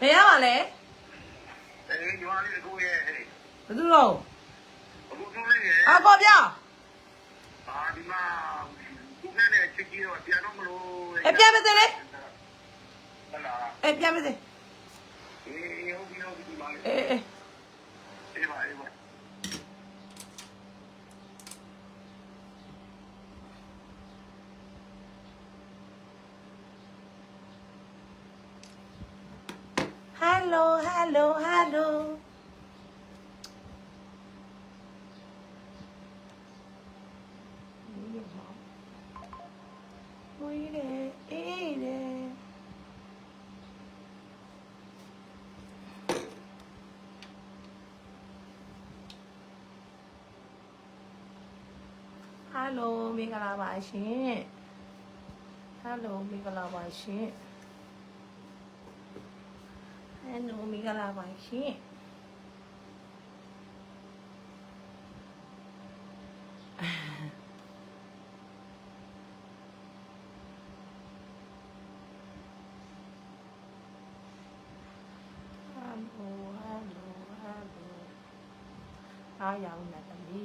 ဘယ်ရပါလဲအေးညီမလေးကိုရဲ့ဟဲ့ဘယ်သူတော့အခုသူလေးရဲ့အာကောပြအာဒီမှာသူနဲ့ချစ်ကြီးတော့ပြန်တော့မလို့အပြတ်မစလေဟလာအေးပြတ်မစအေးဟုတ်ပြီဟုတ်ပြီဒီမှာလေးအေးအေးအေးပါအေးပါ ဟယ်လိုဟယ်လိုဟယ်လိုဝေးတယ်အေးတယ် ဟယ်လိုမင်္ဂလာပါရှင်ဟယ်လိုမင်္ဂလာပါရှင်ဟဲ့နိုမီကလာပါရှင်ဟယ်လိုဟယ်လိုဟယ်လိုအားရောင်နေတယ်မိ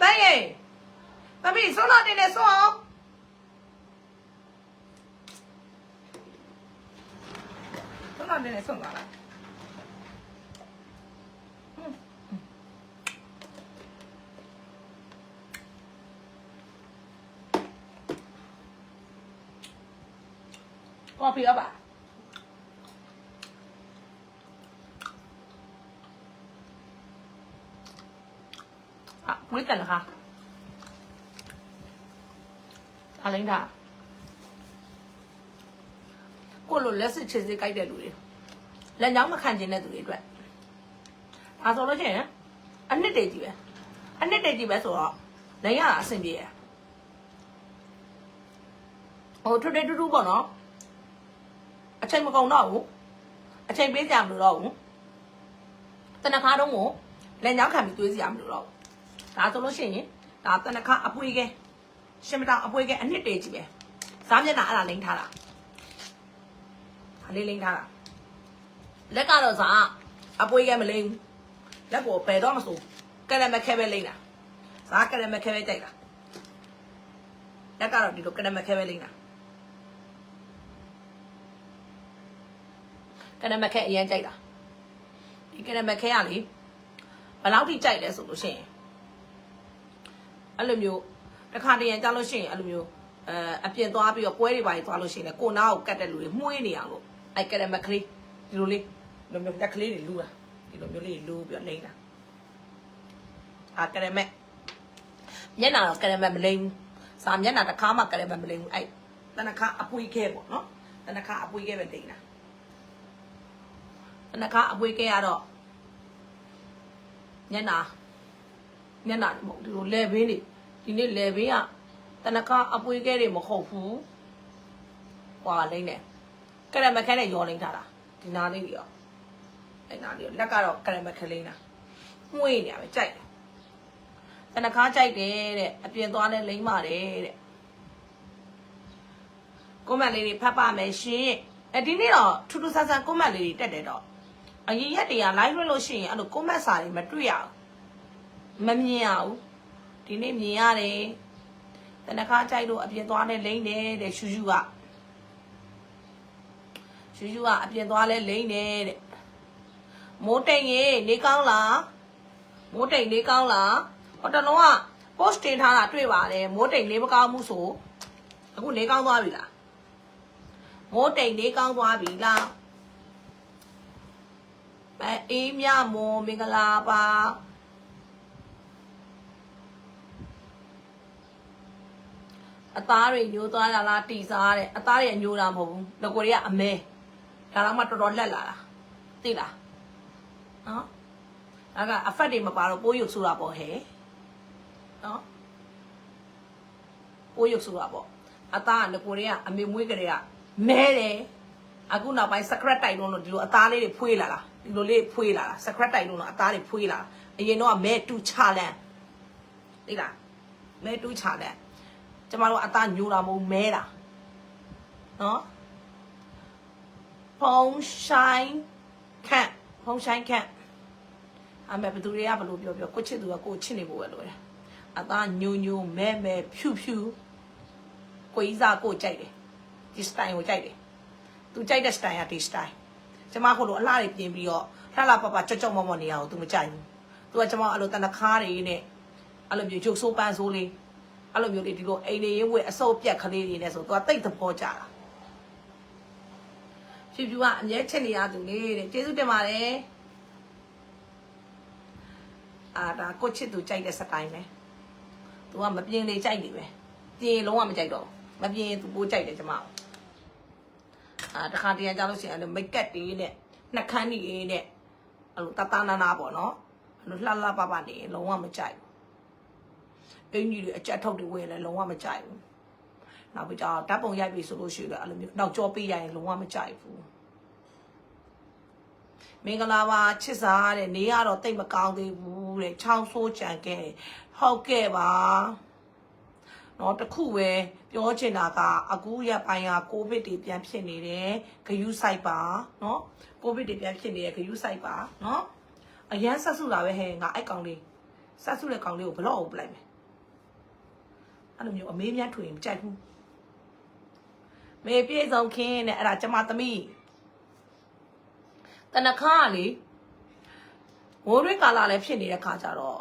တိုင်းရေ သမီးဆုံးတော့တင်နေဆုံးအောင်ဆုံးတော့နည်းနည်းဆုံးသွားလိုက်ကော်ဖီ အလိန်ဒါကိုလိုလက်စစ်ချစ်စစ်ကြိုက်တဲ့လူတွေလက်ညောင်းမခံကျင်တဲ့သူတွေအတွက်ဒါဆိုလို့ချင်းအနှစ်တည်းကြီးပဲအနှစ်တည်းကြီးပဲဆိုတော့နိုင်ရအဆင်ပြေရဟိုထွတ်တဲ့တူတူပေါ့နော်အချိန်မကုန်တော့ဘူးအချိန်ပေးကြမလို့တော့ဘူးတနခါတော့ကိုလက်ညောင်းခံပြီးတွေးစီရမလို့တော့ဒါဆိုလို့ရှိရင်ဒါတနခါအပွေခဲ ရှင်မတောင်အပွေးကဲအနှစ်တည်းကြီးပဲစားမျက်နှာအဲ့ဒါလိမ့်ထားတာအလေးလိမ့်ထားတာလက်ကတော့စာအပွေးကမလိမ့်ဘူးလက်ကိုပယ်တော့မစိုးကရမခဲပဲလိမ့်တာစာကရမခဲပဲကြိုက်တာလက်ကတော့ဒီလိုကရမခဲပဲလိမ့်တာကရမခဲအရင်ကြိုက်တာဒီကရမခဲကလေဘယ်လောက်ထိကြိုက်လဲဆိုလို့ရှိရင်အဲ့လိုမျိုး တစ်ခါတရံကြားလို့ရှိရင်အဲ့လိုမျိုးအဲအပြင်သွားပြီးတော့ပွဲတွေပါကြီးသွားလို့ရှိရင်လည်းကိုနာကိုကတ်တဲ့လူတွေမှုေးနေအောင်လို့အဲ့ကရမကလေးဒီလိုလေးဒီလိုမျိုးတက်ကလေးတွေလူတာဒီလိုမျိုးလေးလူပြီးတော့လိမ့်တာအာကရမမျက်နှာတော့ကရမမလိမ့်ဘူးစာမျက်နှာတစ်ခါမှကရမမလိမ့်ဘူးအဲ့တနခါအပွေးခဲပေါ့နော်တနခါအပွေးခဲပဲလိမ့်တာတနခါအပွေးခဲကတော့မျက်နှာမျက်နှာမဟုတ်ဒီလိုလဲဘေးနေ ဒီနေ့လဲဘေးကတနခါအပွေးခဲတွေမဟုတ်ဘူးဟွာလိမ့်တယ်ကရမခဲနဲ့ရောလိမ့်ထားတာဒီနာလေးကြီးရောအဲ့နာလေးရောလက်ကတော့ကရမခဲလိမ့်တာမှုေးနေရပဲကြိုက်တယ်တနခါကြိုက်တယ်တဲ့အပြင်သွားလဲလိမ့်ပါတယ်တဲ့ကွန်မန့်လေးတွေဖတ်ပါမယ်ရှင်အဲဒီနေ့တော့ထူးထူးဆန်းဆန်းကွန်မန့်လေးတွေတက်တယ်တော့အရင်ရက်တည်းက live လွှင့်လို့ရှိရင်အဲ့လိုကွန်မန့်စာတွေမတွေ့ရဘူးမမြင်ရဘူး ဒီနေ့မြင်ရတယ်တနခါကြိုက်လို့အပြင်သွားလဲလိမ့်တယ်တဲ့ရှူရှူကရှူရှူကအပြင်သွားလဲလိမ့်တယ်တဲ့မိုးတိမ်ရေနေကောင်းလားမိုးတိမ်နေကောင်းလားဟောတလုံးက post တင်ထားတာတွေ့ပါတယ်မိုးတိမ်နေမကောင်းဘူးဆိုအခုနေကောင်းသွားပြီလားမိုးတိမ်နေကောင်းသွားပြီလားအဲအေးမြမောမင်္ဂလာပါ အသားတွေညိုးသွားတာလားတီစားတဲ့အသားတွေညိုးတာမဟုတ်ဘူးငကိုတွေကအမဲဒါတော့မှတော်တော်လက်လာတာသိလားနော်အဲ့ကအဖက်တွေမပါတော့ပိုးရုပ်ဆိုတာပေါ့ဟဲ့နော်ပိုးရုပ်ဆိုတာပေါ့အသားကကိုတွေကအမေမွေးကလေးကမဲတယ်အခုနောက်ပိုင်း secret တိုက်လုံးလို့ဒီလိုအသားလေးတွေဖွေးလာတာဒီလိုလေးဖွေးလာတာ secret တိုက်လုံးလို့အသားတွေဖွေးလာတာအရင်တော့မဲတူချလန်သိလားမဲတူချလန် ကျကျမတို့အသားညိုတာမဟုတ်မဲတာနော်ဖုံးဆိုင်ခန့်ဖုံးဆိုင်ခန့်အမေဘသူတွေကဘလို့ပြောပြောကိုချစ်သူကကိုချစ်နေဖို့ပဲလို့ရတယ်အသားညိုညိုမဲမဲဖြူဖြူကိုကြီးစားကိုကြိုက်တယ်ဒီစတိုင်ကိုကြိုက်တယ်သူကြိုက်တဲ့စတိုင်ကဒီစတိုင်ကျမခုလိုအလှတွေပြင်ပြီးတော့လှလှပပကြော့ကြော့မော့မော့နေရအောင်သူမကြိုက်ဘူးသူကကျမအဲ့လိုတနခါးတွေနဲ့အဲ့လိုမျိုးဂျုပ်ဆိုးပန်းဆိုးလေး အဲ့လိုမျိုးလေးဒီလိုအိမ်နေရင်ဝက်အစုပ်ပြက်ကလေးတွေနဲ့ဆိုသူကတိတ်သဘောကြတာဖြူဖြူကအမြဲချစ်နေရသူလေတဲ့ကျေးဇူးတင်ပါတယ်အာဒါကိုချစ်သူကြိုက်တဲ့စတိုင်ပဲသူကမပြင်းလေကြိုက်နေပဲပြင်းလုံးဝမကြိုက်တော့ဘူးမပြင်းသူပိုးကြိုက်တယ်ကျမတို့အာတခါတရံကြလို့ရှိရင်အဲ့လိုမိတ်ကပ်တွေနဲ့နှက်ခမ်းတွေနဲ့အဲ့လိုတတနာနာပေါ့နော်အဲ့လိုလှလှပပနေရင်လုံးဝမကြိုက်ဘူး အင်ကြီးတွေအကြက်ထုတ်တွေဝယ်လဲလုံးဝမကြိုက်ဘူးနောက်ပြီးတော့ဓာတ်ပုံရိုက်ပြီဆိုလို့ရှိရင်အဲ့လိုမျိုးနောက်ကြောပေးရရင်လုံးဝမကြိုက်ဘူးမင်္ဂလာပါချစ်စားတဲ့နေရတော့တိတ်မကောင်းသေးဘူးတဲ့ချောင်းဆိုးကြံခဲ့ဟုတ်ကဲ့ပါနော်တခုပဲပြောချင်တာကအခုရက်ပိုင်းကကိုဗစ်တွေပြန်ဖြစ်နေတယ်ဂယုဆိုင်ပါနော်ကိုဗစ်တွေပြန်ဖြစ်နေတယ်ဂယုဆိုင်ပါနော်အရန်ဆက်စုလာပဲဟဲ့ငါအဲ့ကောင်လေးဆက်စုတဲ့ကောင်လေးကိုဘလော့အောင်ပလိုက်မယ် အဲ့လိုမျိုးအမေးမြတ်ထွင်မကြိုက်ဘူးမေပြေဆုံးခင်းနဲ့အဲ့ဒါကျမသမီးတနခါကလေဝိုးရွေးကာလာလည်းဖြစ်နေတဲ့ခါကြတော့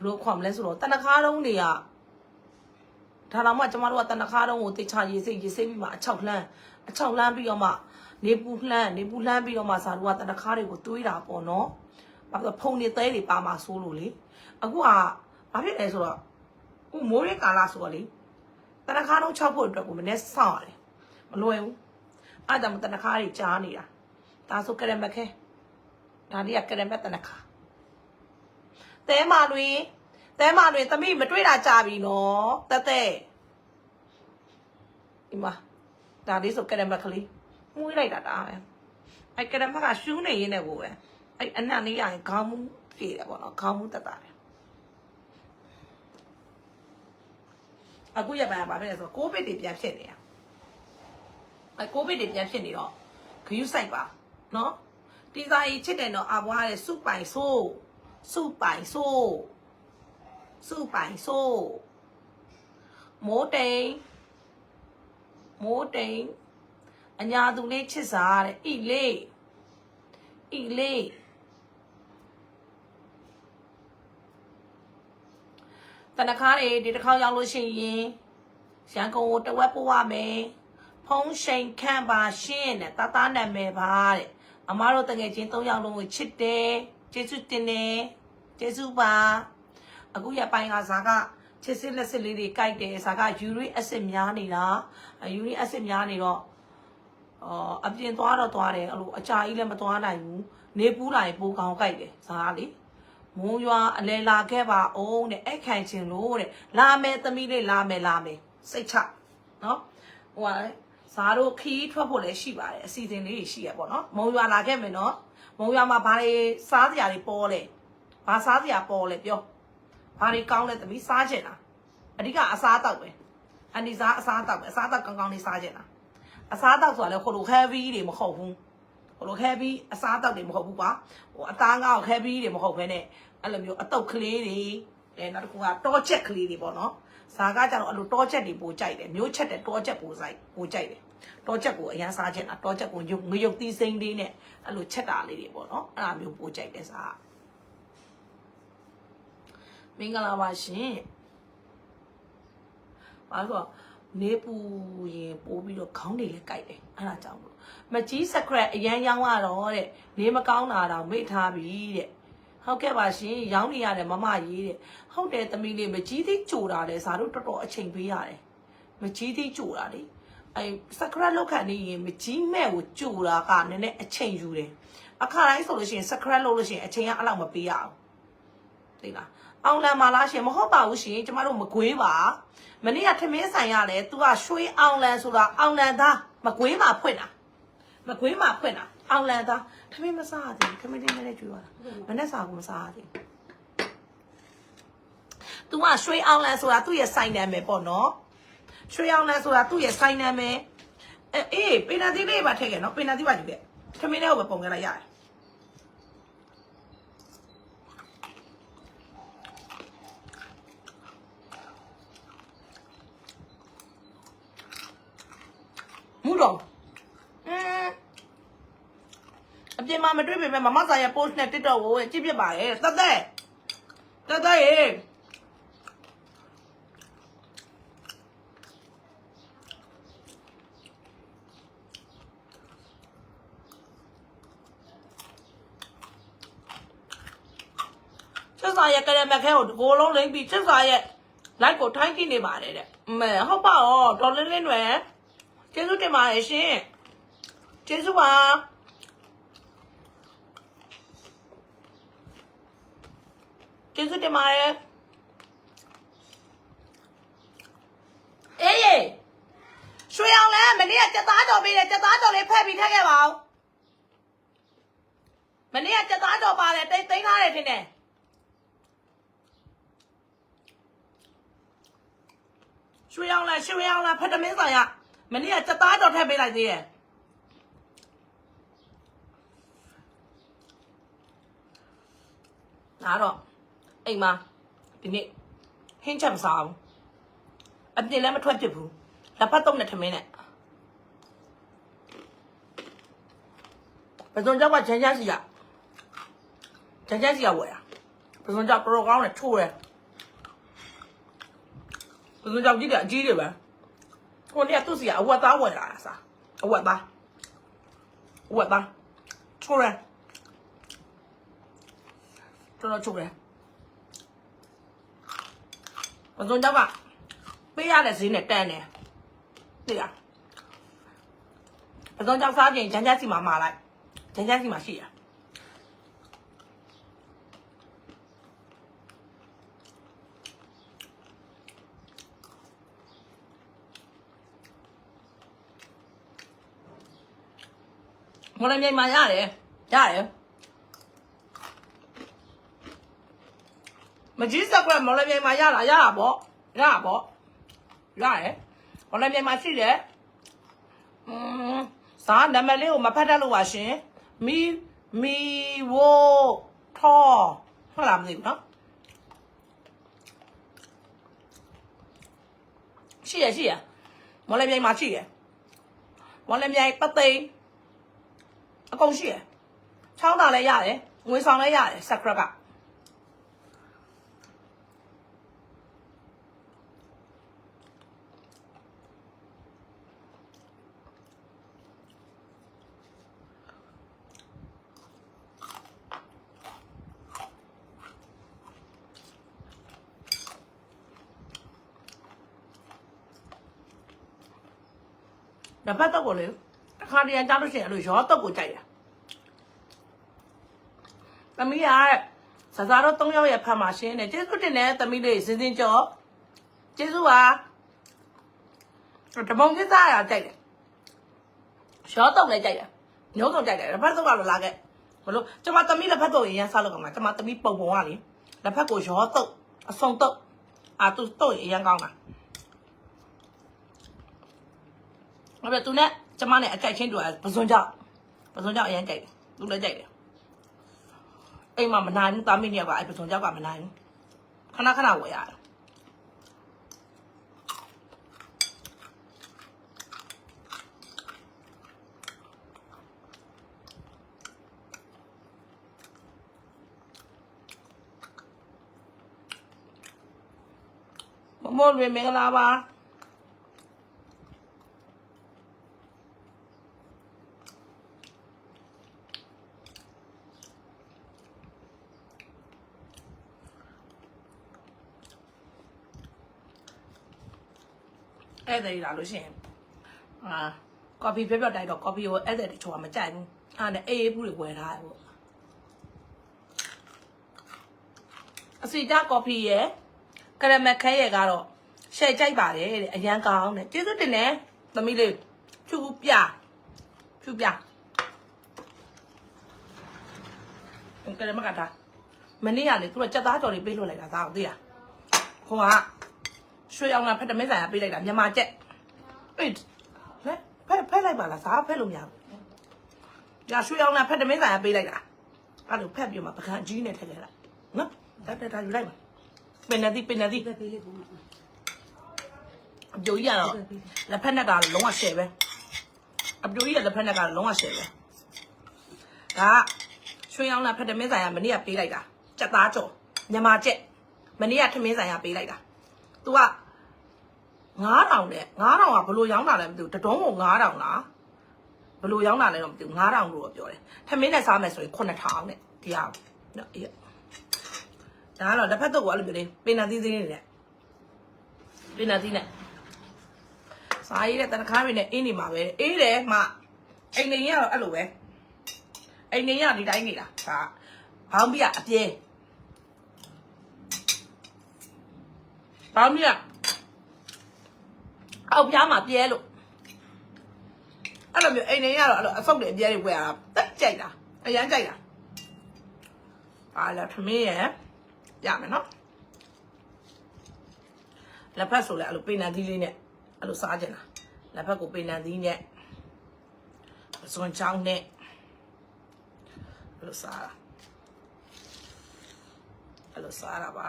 ဘယ်လိုခွန်မလဲဆိုတော့တနခါတုံးတွေကဒါတော့မှကျမတို့ကတနခါတုံးကိုတေချာရေးစိတ်ရေးစိတ်ပြီးမှအချောက်လှမ်းအချောက်လှမ်းပြီးတော့မှနေပူလှမ်းနေပူလှမ်းပြီးတော့မှဇာတို့ကတနခါတွေကိုတွေးတာပေါ့နော်ဘာလို့ဖုန်နေသေးတွေပါမှဆိုးလို့လေအခုကဘာဖြစ်လဲဆိုတော့ ဥမိုးရဲကာလာဆိုတော့လေတနခါတုံး6ဖို့အတွက်ကိုမနေ့စောင့်ရတယ်မလွယ်ဘူးအဲ့ဒါမှတနခါတွေကြားနေတာဒါဆိုကရမခဲဒါလေးကကရမတနခါတဲမာလွင်တဲမာလွင်သမီးမတွေ့တာကြာပြီနော်တက်တဲ့ဒီမှာဒါလေးဆိုကရမကလေးမှုလိုက်တာဒါပဲအဲ့ကရမကရှူးနေရင်းနဲ့ကိုပဲအဲ့အနံ့လေးရရင်ခေါင်းမှုပြေတယ်ပေါ့နော်ခေါင်းမှုတက်တာတယ် အခုရပိုင်းကဘာဖြစ်လဲဆိုတော့ကိုဗစ်တွေပြန်ဖြစ်နေတာအဲကိုဗစ်တွေပြန်ဖြစ်နေတော့ဂယုစိုက်ပါနော်ဒီစာကြီးချစ်တယ်တော့အဘွားတဲ့စုပိုင်ဆိုးစုပိုင်ဆိုးစုပိုင်ဆိုးမိုးတိန်မိုးတိန်အညာသူလေးချစ်စားတဲ့ဣလေးဣလေး တနခါတွေဒီတစ်ခေါက်ရောက်လို့ရှိရင်ရန်ကုန်ကိုတဝက်ပို့ရမယ်ဖုံးရှိန်ခန့်ပါရှင်းတဲ့တသားနာမည်ပါတဲ့အမားတို့တငယ်ချင်း၃ယောက်လုံးကိုချစ်တယ်ကျေးဇူးတင်တယ်ကျေးဇူးပါအခုရပိုင်းကဇာကချစ်စစ်လက်စစ်လေးတွေကြိုက်တယ်ဇာကယူရီအက်ဆစ်များနေတာယူရီအက်ဆစ်များနေတော့အော်အပြင်သွားတော့သွားတယ်အဲ့လိုအကြာကြီးလည်းမသွားနိုင်ဘူးနေပူးလာရင်ပိုကောင်းကြိုက်တယ်ဇာကလေ မိုးရွာအလဲလာခဲ့ပါအောင်တဲ့အဲ့ခိုင်ချင်လို့တဲ့လာမယ်သမီးလေးလာမယ်လာမယ်စိတ်ချနော်ဟိုကလေဇာတို့ခီးထွက်ဖို့လည်းရှိပါတယ်အစီအစဉ်လေးတွေရှိရပေါ့နော်မုံရွာလာခဲ့မယ်နော်မုံရွာမှာဘာတွေစားစရာတွေပေါ်လဲဘာစားစရာပေါ်လဲပြောဘာတွေကောင်းလဲတမီးစားချင်တာအဓိကအစားတောက်ပဲအန်ဒီစားအစားတောက်ပဲအစားတောက်ကောင်းကောင်းလေးစားချင်တာအစားတောက်ဆိုတာလည်းခလို heavy တွေမဟုတ်ဘူး ခလို heavy အစားတောက်တွေမဟုတ်ဘူးကွာဟိုအသားငါ့ကို heavy တွေမဟုတ်ဘဲနဲ့အဲ့လိုမျိုးအတုပ်ကလေးတွေအဲနောက်တစ်ခုကတောချက်ကလေးတွေပေါ့နော်ဇာကကြတော့အဲ့လိုတောချက်တွေပိုကြိုက်တယ်မျိုးချက်တဲ့တောချက်ပိုဆိုင်ပိုကြိုက်တယ်တောချက်ကိုအရန်စားချင်တာတောချက်ကိုရုပ်ငရုတ်သီးစိမ့်လေးနဲ့အဲ့လိုချက်တာလေးတွေပေါ့နော်အဲ့ဒါမျိုးပို့ကြိုက်တဲ့စားမင်္ဂလာပါရှင်ဘာလို့ဆို နေပူရင်ပိုးပြီးတော့ခေါင်းတွေလည်းကြိုက်တယ်အဲ့ဒါကြောင့်မလို့မကြီးစကရက်အရန်ရောင်းရတော့တဲ့နေမကောင်းတာတော့မိထားပြီတဲ့ဟုတ်ကဲ့ပါရှင်ရောင်းနေရတယ်မမကြီးတဲ့ဟုတ်တယ်သမီးလေးမကြီးသေးကြိုတာလေဇာတို့တော်တော်အချိန်ပေးရတယ်မကြီးသေးကြိုတာလေအဲစကရက်လောက်ခံနေရင်မကြီးမဲ့ကိုကြိုတာကနည်းနည်းအချိန်ယူတယ်အခါတိုင်းဆိုလို့ရှိရင်စကရက်လောက်လို့ရှိရင်အချိန်ကအဲ့လောက်မပေးရအောင်သိလားအောင်လန်မာလားရှင်မဟုတ်ပါဘူးရှင်ကျမတို့မကွေးပါ မနေ့ကထမင်းဆိုင်ရလဲ तू ကရွှေအောင်လန်ဆိုတာအောင်လန်သားမကွေးမှာဖွင့်တာမကွေးမှာဖွင့်တာအောင်လန်သားထမင်းမစားရသေးဘူးထမင်းလေးနည်းနည်းကြွေးသွားတာမနေ့စာကိုမစားရသေးဘူး तू ကရွှေအောင်လန်ဆိုတာသူ့ရဲ့ဆိုင်နာမည်ပေါ့နော်ရွှေအောင်လဲဆိုတာသူ့ရဲ့ဆိုင်နာမည်အဲအေးပင်နာသီးလေးပါထည့်ခဲ့နော်ပင်နာသီးပါယူခဲ့ခမင်းလေးကိုပဲပုံခဲ့လိုက်ရတယ် မှာမတွေ့ပေမဲ့မမဆိုင်ရဲ့ post နဲ့ TikTok ကိုကြည့်ပြပါရဲ့တက်တက်တက်တက်ရေချက်စာရဲ့ကရမခဲကိုဒီကိုယ်လုံးလိမ့်ပြီးချက်စာရဲ့ like ကိုထိုင်းကြည့်နေပါတယ်တဲ့အမဲဟုတ်ပါရောဒေါ်လင်းလင်းတွေကျေးဇူးတင်ပါတယ်ရှင်ကျေးဇူးပါ ကျေးဇူးတင်ပါတယ်အေးရေရွှေအောင်လဲမနေ့ကကြက်သားတော်ပေးတယ်ကြက်သားတော်လေးဖက်ပြီးထည့်ခဲ့ပါဦးမနေ့ကကြက်သားတော်ပါတယ်တိတ်သိမ်းထားတယ်ထင်တယ်ရွှေအောင်လားရွှေအောင်လားဖတ်တမင်းဆိုင်ကမနေ့ကစက်သားတော်ထည့်ပေးလိုက်သေးရဲ့ဒါတော့ အိမ်မှာဒီနေ့ဟင်းချက်မစားဘူးအပြင်လည်းမထွက်ဖြစ်ဘူးလက်ဖက်တုံးနဲ့ထမင်းနဲ့ပဇွန်ကြောက်ကချမ်းချမ်းစီကချမ်းချမ်းစီကဝယ်တာပဇွန်ကြောက်ပရိုကောင်းနဲ့ထိုးတယ်ဘယ်လိုကြောင့်ကြည့်တယ်အကြီးတွေပဲကိုနေကသူ့စီကအဝတ်သားဝင်လာတာစားအဝတ်သားအဝတ်သားချိုးရတော်တော်ချိုးရဘယ် လိုကြောင့်ကပေးရတဲ့ဈေးနဲ့တန်းတယ်သိလားဘယ်လိုကြောင့်စားခြင်းဂျန်ဂျက်စီမှာမှာလိုက်ဂျန်ဂျက်စီမှာရှိရမော်လမြိုင်မှာရတယ်ရတယ် မကြီးစက်ကွက်မော်လမြိုင်မှာရတာရတာပေါ့ရတာပေါ့ရတယ်မော်လမြိုင်မှာရှိတယ်อืมစာနံပါတ်လေးကိုမဖတ်တတ်လို့ပါရှင်မီမီဝိုထောဟုတ်လားမသိဘူးနော်ရှိရရှိရမော်လမြိုင်မှာရှိရမော်လမြိုင်ပသိမ်အကုန်ရှိရယ်ချောင်းတာလည်းရတယ်ငွေဆောင်လည်းရတယ်ဆက်ခရက်က တပတ်တော့ကိုလေတစ်ခါတည်းကြားလို့ရှိရင်အဲ့လိုရောတော့ကိုကြိုက်တယ်သမီးကစစားတော့၃ယောက်ရဲ့ဖတ်မှာရှင်းတယ်ကျေးဇူးတင်တယ်သမီးလေးစင်စင်ကျော်ကျေးဇူးပါတမုံကြီးစားရကြိုက်တယ်ရှောတော့လည်းကြိုက်တယ်ညိုးတော့ကြိုက်တယ်လက်ဖက်တော့ကတော့လာခဲ့ဘလို့ကျမသမီးလက်ဖက်တော့ရင်ရမ်းစားလို့ကောင်းတာကျမသမီးပုံပုံကလေလက်ဖက်ကိုရောတော့အစုံတော့အာသူတော့ရင်ရမ်းကောင်းတာ အဲ့ဒါသူနဲ့ကျမနဲ့အကြိုက်ချင်းတူတာပစွန်ကြောက်ပစွန်ကြောက်အရင်ကြိုက်တယ်သူလည်းကြိုက်တယ်အိမ်မှာမနိုင်ဘူးတာမင်းတွေကအဲ့ပစုံကြောက်ကမနိုင်ဘူးခဏခဏဝယ်ရတယ်မမောလွေမင်္ဂလာပါ အဲ့ဒါကြီးလာလို့ရှိရင်အာကော်ဖီပြပြတိုက်တော့ကော်ဖီကိုအဲ့ဒါတချို့ကမကြိုက်ဘူးအဲ့ဒါနဲ့အေးအေးဘူးတွေဝယ်ထားတယ်ပေါ့အစီကြကော်ဖီရဲ့ကရမက်ခဲရဲ့ကတော့ရှယ်ကြိုက်ပါတယ်တဲ့အရန်ကောင်းတယ်ကျေးဇူးတင်တယ်သမီးလေးဖြူပြဖြူပြကရမက်ကတာမနေ့ကလေသူကစက်သားကြော်လေးပေးလို့လိုက်တာသားကိုသိလားဟိုက ရွှေအောင်လာဖက်တမင်းဆိုင်ကပေးလိုက်တာမြန်မာကျက်အေးဖက်ဖက်ဖက်လိုက်ပါလားစားဖက်လို့မရဘူးကြာရွှေအောင်လာဖက်တမင်းဆိုင်ကပေးလိုက်တာအဲ့လိုဖက်ပြမှာပကံအကြီးနဲ့ထည့်ခဲ့တာနော်တက်တက်တာယူလိုက်ပါပင်နေသည်ပင်နေသည်တက်ပေးလေးကိုအပြိုကြီးကတော့လက်ဖက်နဲ့ကလုံးဝရှယ်ပဲအပြိုကြီးကလက်ဖက်နဲ့ကလုံးဝရှယ်ပဲဒါကရွှေအောင်လာဖက်တမင်းဆိုင်ကမနေ့ကပေးလိုက်တာစက်သားကြော်မြန်မာကျက်မနေ့ကထမင်းဆိုင်ကပေးလိုက်တာ तू က 9000နဲ့9000ကဘလို့ရောင်းတာလဲမသိဘူးတတုံးကို9000လားဘလို့ရောင်းတာလဲတော့မသိဘူး9000လို့တော့ပြောတယ်ထမင်းနဲ့စားမယ်ဆိုရင်9000နဲ့ဒီဟာနော်အေးဒါကတော့လက်ဖက်တော့အဲ့လိုပြောလေပင်နာသီးသီးနဲ့ပင်နာသီးနဲ့စားရည်တဲ့တနခါးတွေနဲ့အင်းနေမှာပဲအေးတယ်မှအိမ်နေရတော့အဲ့လိုပဲအိမ်နေရဒီတိုင်းနေတာဒါဘောင်းပြအပြဲဘောင်းပြ အောက်ပြားမှာပြဲလို့အဲ့လိုမျိုးအိမ်နေရတော့အဲ့လိုအဆုတ်တွေအပြဲတွေဝယ်ရတာတက်ကြိုက်တာအရန်ကြိုက်တာအားလာထမင်းရရမယ်နော်လက်ဖက်ဆိုလဲအဲ့လိုပိန်နံသီးလေးနဲ့အဲ့လိုစားကြတာလက်ဖက်ကိုပိန်နံသီးနဲ့စွန်ချောင်းနဲ့အဲ့လိုစားတာအဲ့လိုစားတာပါ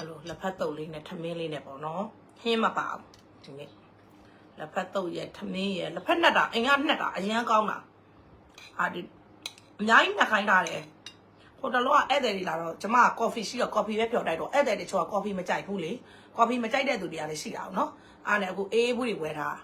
အဲ့လိုလက်ဖက်တုပ်လေးနဲ့ထမင်းလေးနဲ့ပေါ့နော်ဟင်းမပါဘူးဒီနေ့လက်ဖက်တုပ်ရဲ့ထမင်းရဲ့လက်ဖက်နှက်တာအင်္ဂါနှက်တာအရင်ကောင်းတာအာဒီအများကြီးနှက်ခိုင်းတာတယ်ဟိုတလောကဧည့်သည်တွေလာတော့ကျမကကော်ဖီရှိတော့ကော်ဖီပဲဖြော်တိုက်တော့ဧည့်သည်တွေချို့ကကော်ဖီမကြိုက်ဘူးလေကော်ဖီမကြိုက်တဲ့သူတွေကလည်းရှိတာအောင်နော်အားနဲ့အခုအေးဘူးတွေဝယ်ထား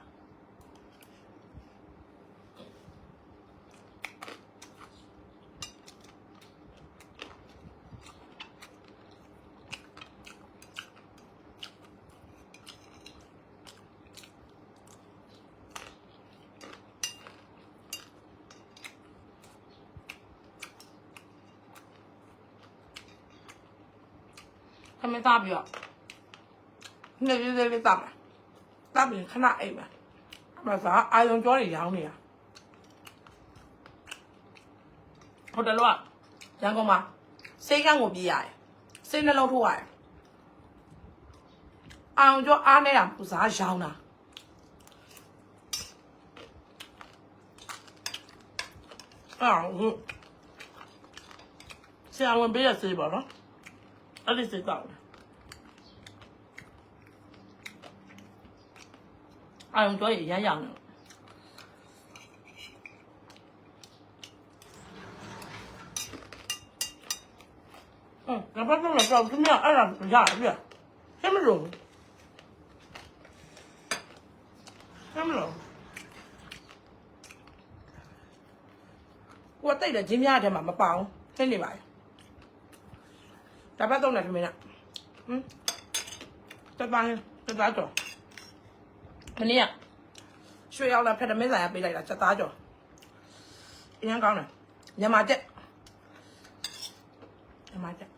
တာခမင်းသားပြီးတော့နေလေးလေးလေးတောက်မယ်တောက်ပြီးခဏအိမ်မယ်မစားအာယုံကြောတွေရောင်းနေတာဟိုတလောကရန်ကုန်မှာစိတ်ကန်းကိုပြေးရတယ်စိတ်နှလုံးထိုးရတယ်အာယုံကြောအားနေတာပူစားရောင်းတာအော်ဟုတ်ဆရာဝန်ပေးရစေပါနော်အဲ့ဒီစိတ်ကောက်တယ် အာရုံကြောရရရအောင်လို့အင်းငါဘာလို့လဲတော့သူများအဲ့ဒါရတယ်ပြဆမ်းမလို့ဆမ်းမလို့ကိုယ်တိတ်တယ်ဂျင်းများတဲ့မှာမပေါအောင်သိနေပါရဲ့ဒါပတ်တော့လည်း ခမင်းလားဟမ်တက်ပါရင်တက်သားကြော်မနေ့ကရွှေရောက်လာဖက်တမင်းဆိုင်ကပေးလိုက်တာချက်သားကြော်အရင်ကောင်းတယ်ညမာချက်ညမာချက်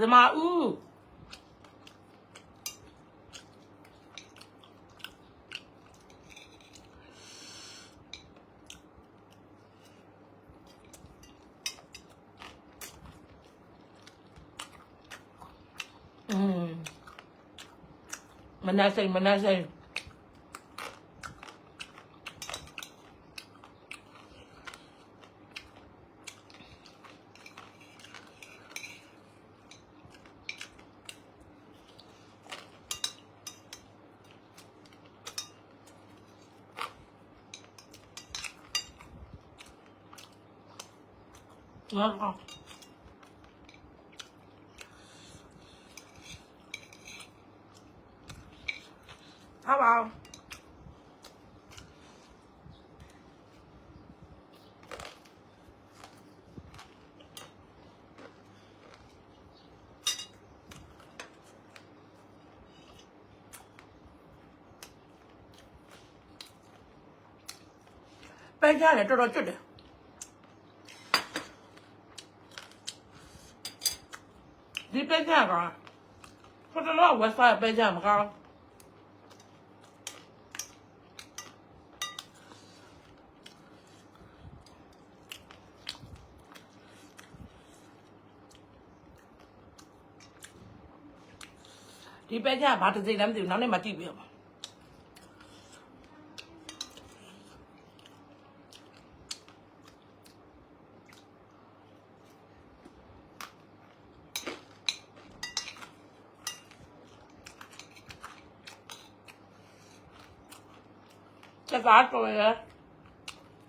ဇမာဦး မနက်စိ တ်မနက်စိတ်ငါကထားပါဦးပဲကြတယ်တော်တော်ကျွတ်တယ်ဒီပဲကြကဟိုတလောဝက်ဆိုင်ပဲကြမကောင်း ဒီပဲချာဘာတစ်စိတ်လည်းမသိဘူးနောက်နေ့မှကြည့်ပြပါချက်သားတော်ရယ်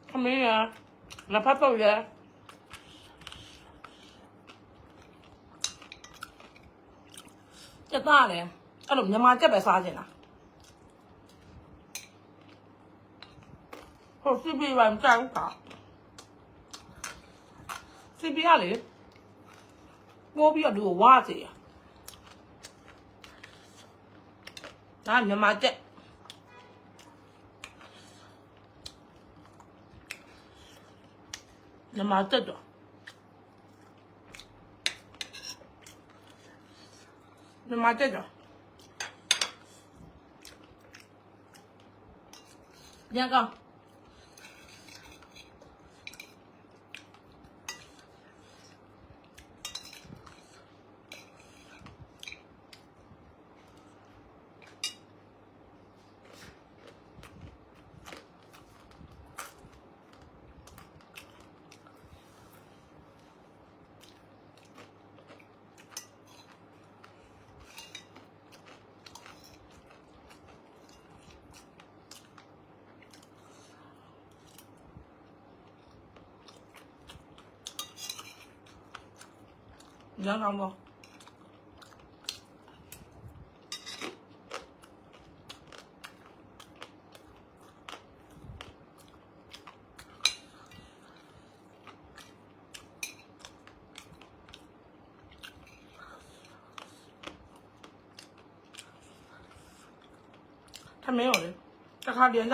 ခမင်းရယ်လက်ဖက်တော့ရ ယ်ချက်သားလည်းအဲ့လိုမြန်မာချက်ပဲစားချင်တာဟိုစီပီပိုင်းကြောက်တာစီပီကလေပိုးပြီးတော့ဒီကိုဝါစီရဒါမြန်မာချက်မြန်မာချက်တော့မြန်မာချက်တော့ညကောင်ညကောင်ပေါ့ထမင်းရောလေတ စ်ခါပြန်ကြရ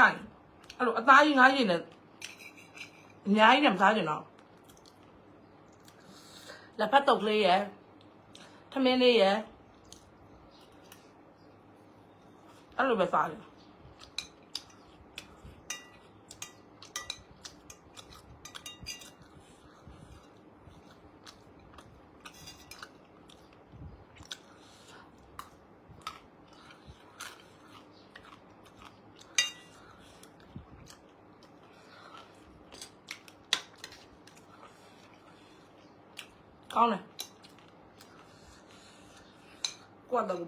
င်အဲ့လိုအသားကြီးငါးရင်နဲ့အများကြီးနဲ့မစားကြတော့လက်ဖက်တုပ်လေး ရယ်ထမင်းလေးရယ်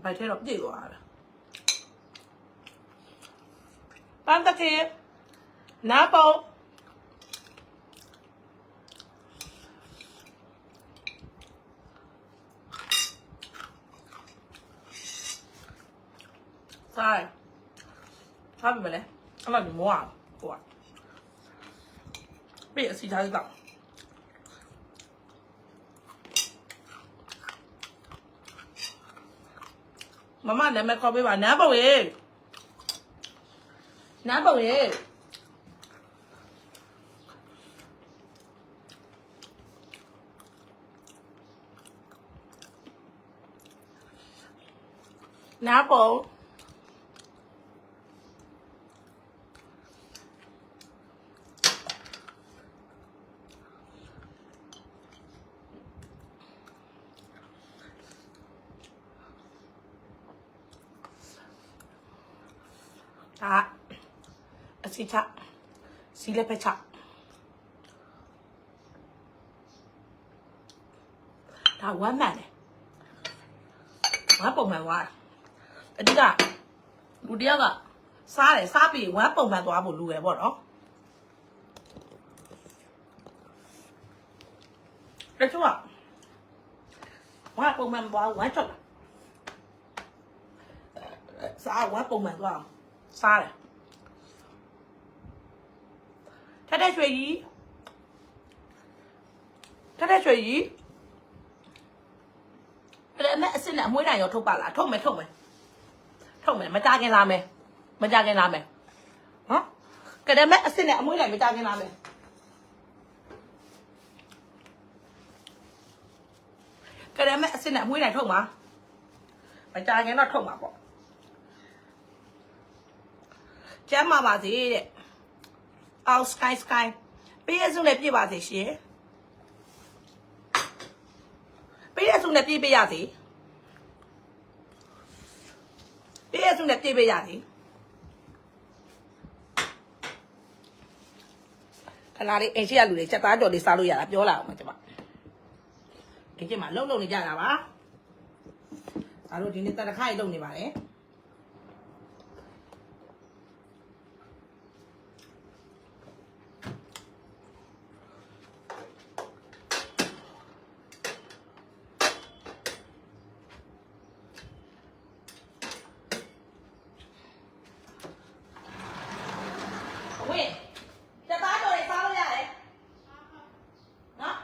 ပိုက်ထဲတော့ပြည့်သွားတာပန်းတစ်ခေနားပုံဆိုင်ထားပြီမလဲအဲ့လိုမျိုးမဝဘူးကွာပြည့်အစီထားစေတော့ မမနာမည်ခေါ်ပေးပါနန်းပုံရေနန်းပုံရေနန်းပုံ ဒါအစီချစီလက်ဖက်ချဒါဝမ်းမှန်တယ်ဝမ်းပုံမှန်သွားတယ်အဓိကလူတယောက်ကစားတယ်စားပြီးဝမ်းပုံမှန်သွားဖို့လူရယ်ပေါ့နော်တချို့ကဝမ်းပုံမှန်သွားဝမ်းချောက်စားဝမ်းပုံမှန်သွားအောင် စားတယ်ထက်တဲ့ရွှေကြီးထက်တဲ့ရွှေကြီးအဲ့ဒါနဲ့အစ်စ်နဲ့အမွှေးတိုင်ရောထုတ်ပါလားထုတ်မယ်ထုတ်မယ်ထုတ်မယ်မကြခင်လာမယ်မကြခင်လာမယ်ဟမ်ကဲဒါမဲ့အစ်စ်နဲ့အမွှေးတိုင်မကြခင်လာမယ်ကဲဒါမဲ့အစ်စ်နဲ့အမွှေးတိုင်ထုတ်မှာမကြခင်တော့ထုတ်မှာပေါ့ ကျမ်းမာပါစေတဲ့အော်စကိုင်းစကိုင်းပေးရစုနဲ့ပြည့်ပါစေရှင်ပေးရစုနဲ့ပြည့်ပေးရစေပေးရစုနဲ့ပြေးပေးရသည်ခလာလေးအိမ်ရှိရလူတွေချက်သားကြော်လေးစားလို့ရတာပြောလာအောင်မကျွန်မဒီကျမှလှုပ်လှုပ်နေကြတာပါဒါတို့ဒီနေ့တရခိုင်လှုပ်နေပါတယ် ဝင်းတသားတော်တွေစားလို့ရတယ်နော်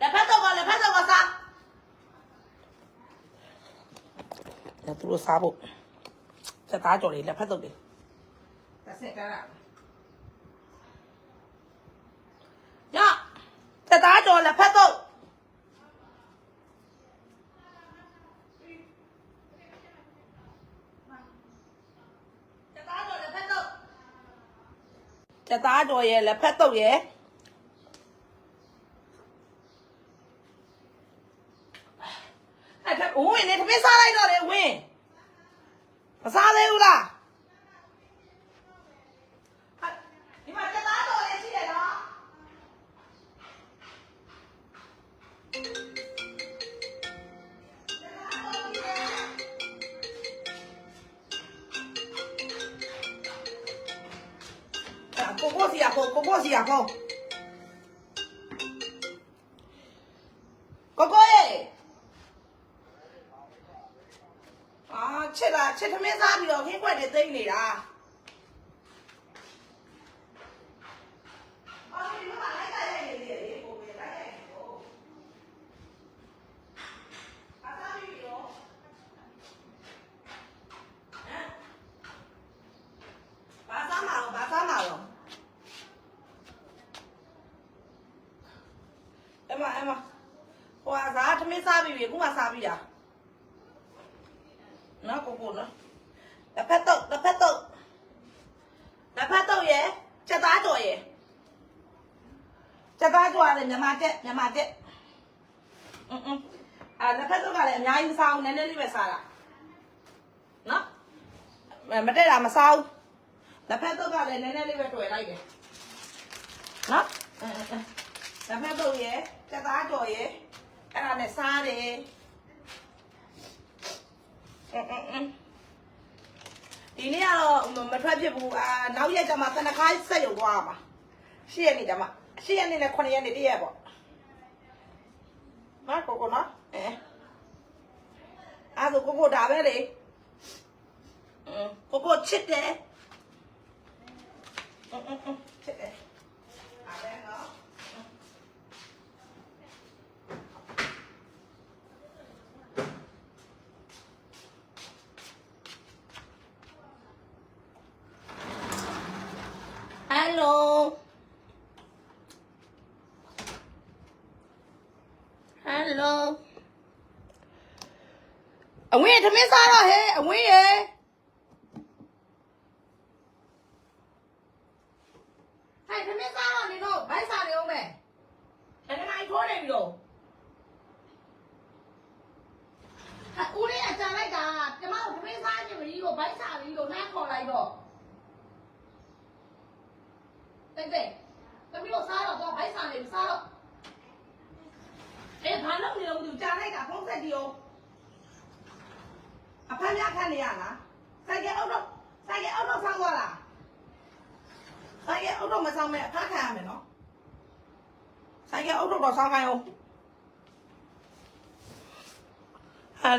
လက်ဖက်တော့ကလက်ဖက်တော့ကစားဒါ သူတို့စားဖို့တသားတော်တွေလက်ဖက်တော့တွေတစ်စက်ကရညတသားတော်လက်ဖက်တော့တသားတော်လက်ဖက်တော့တသားတော်ရဲ့လက်ဖက်တော့ရဲ့ ကိုကိုစီရဖုန်းကိုကိုစီရဖုန်းကိုကိုရဲ့အာချက်လာချက်သမင်းစားပြီးတော့ခင်းခွက်တွေသိမ့်နေတာ အာလက်ဖက်တော့ကလည်းအများကြီးမစားဘူးနည်းနည်းလေးပဲစားတာနော်မတက်တာမစားဘူးလက်ဖက်တော့ကလည်းနည်းနည်းလေးပဲတွေ့လိုက်တယ်နော်အဲအဲလက်ဖက်တော့ရယ်စက်သားကြော်ရယ်အဲ့ဒါနဲ့စားတယ်အဲအဲအဲဒီနေ့ကတော့မထွက်ဖြစ်ဘူးအာနောက်ရက်ကျမှသနခါဆက်ရုံသွားမှာရှစ်ရက်နေ့ကျမှရှစ်ရက်နေ့နဲ့9ရက်နေ့တည့်ရက်ပေါ့နော်ကိုကိုနော် အဲအဲ့ဒါကိုကိုဒါပဲလေအင်းကိုကိုချစ်တယ် Ừ, ừ, ừ. Chết đấy. À, đây nó. Ừ. Hello. Hello. Ông Nguyên thằng biết sao rồi hề? Ông Nguyên hề? ဟဲ့သမင်းစားတော့နေတော့ဘိုက်စားနေအောင်မယ်အဲ့ဒါနိုင်ထိုးနေပြီတော့ဟာဦးလေးအကြံလိုက်တာကျမတို့သမင်းစားခြင်းမကြီးကိုဘိုက်စားပြီးတော့နှားခေါ်လိုက်တော့တိတ်တိတ်သမီးတို့စားတော့တော့ဘိုက်စားနေပြီစားတော့အေးဘာလို့နေလို့မသိဘူးကြားလိုက်တာဖုန်းဆက်ဒီရောအဖမ်းရခန့်နေရလားဆိုင်ကအောက်တော့ဆိုင်ကအောက်တော့ဆောင်းသွားလား ဆိုင်ကအုတ်တော့မဆောင်မဲ့အခါခံရမယ်နော်ဆိုင်ကအုတ်တော့တော့ဆောင်ခိုင်းအောင်ဟ